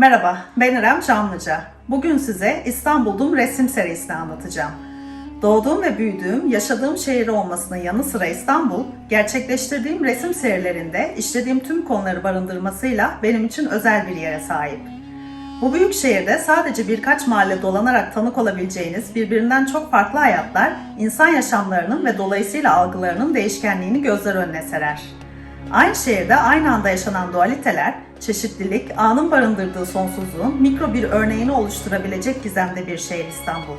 Merhaba, ben İrem Canlıca. Bugün size İstanbul'um resim serisini anlatacağım. Doğduğum ve büyüdüğüm, yaşadığım şehir olmasının yanı sıra İstanbul, gerçekleştirdiğim resim serilerinde işlediğim tüm konuları barındırmasıyla benim için özel bir yere sahip. Bu büyük şehirde sadece birkaç mahalle dolanarak tanık olabileceğiniz birbirinden çok farklı hayatlar, insan yaşamlarının ve dolayısıyla algılarının değişkenliğini gözler önüne serer. Aynı şehirde aynı anda yaşanan dualiteler, çeşitlilik, anın barındırdığı sonsuzluğun mikro bir örneğini oluşturabilecek gizemde bir şehir İstanbul.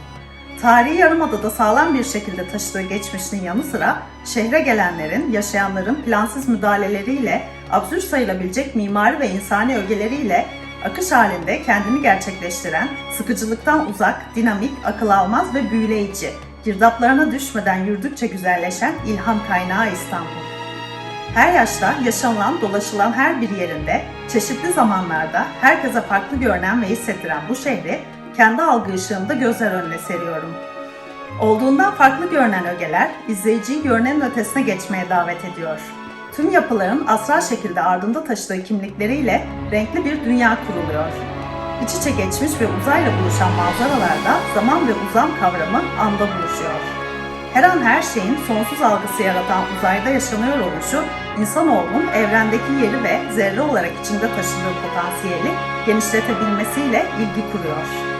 Tarihi Yarımada'da sağlam bir şekilde taşıdığı geçmişinin yanı sıra şehre gelenlerin, yaşayanların plansız müdahaleleriyle, absürt sayılabilecek mimari ve insani ögeleriyle akış halinde kendini gerçekleştiren, sıkıcılıktan uzak, dinamik, akıl almaz ve büyüleyici, girdaplarına düşmeden yürüdükçe güzelleşen ilham kaynağı İstanbul. Her yaşta yaşanılan, dolaşılan her bir yerinde, çeşitli zamanlarda herkese farklı görünen ve hissettiren bu şehri kendi algı ışığımda gözler önüne seriyorum. Olduğundan farklı görünen ögeler, izleyiciyi görünenin ötesine geçmeye davet ediyor. Tüm yapıların asrar şekilde ardında taşıdığı kimlikleriyle renkli bir dünya kuruluyor. İç içe geçmiş ve uzayla buluşan manzaralarda zaman ve uzam kavramı anda buluşuyor. Her an her şeyin sonsuz algısı yaratan uzayda yaşanıyor oluşu, insanoğlunun evrendeki yeri ve zerre olarak içinde taşıdığı potansiyeli genişletebilmesiyle ilgi kuruyor.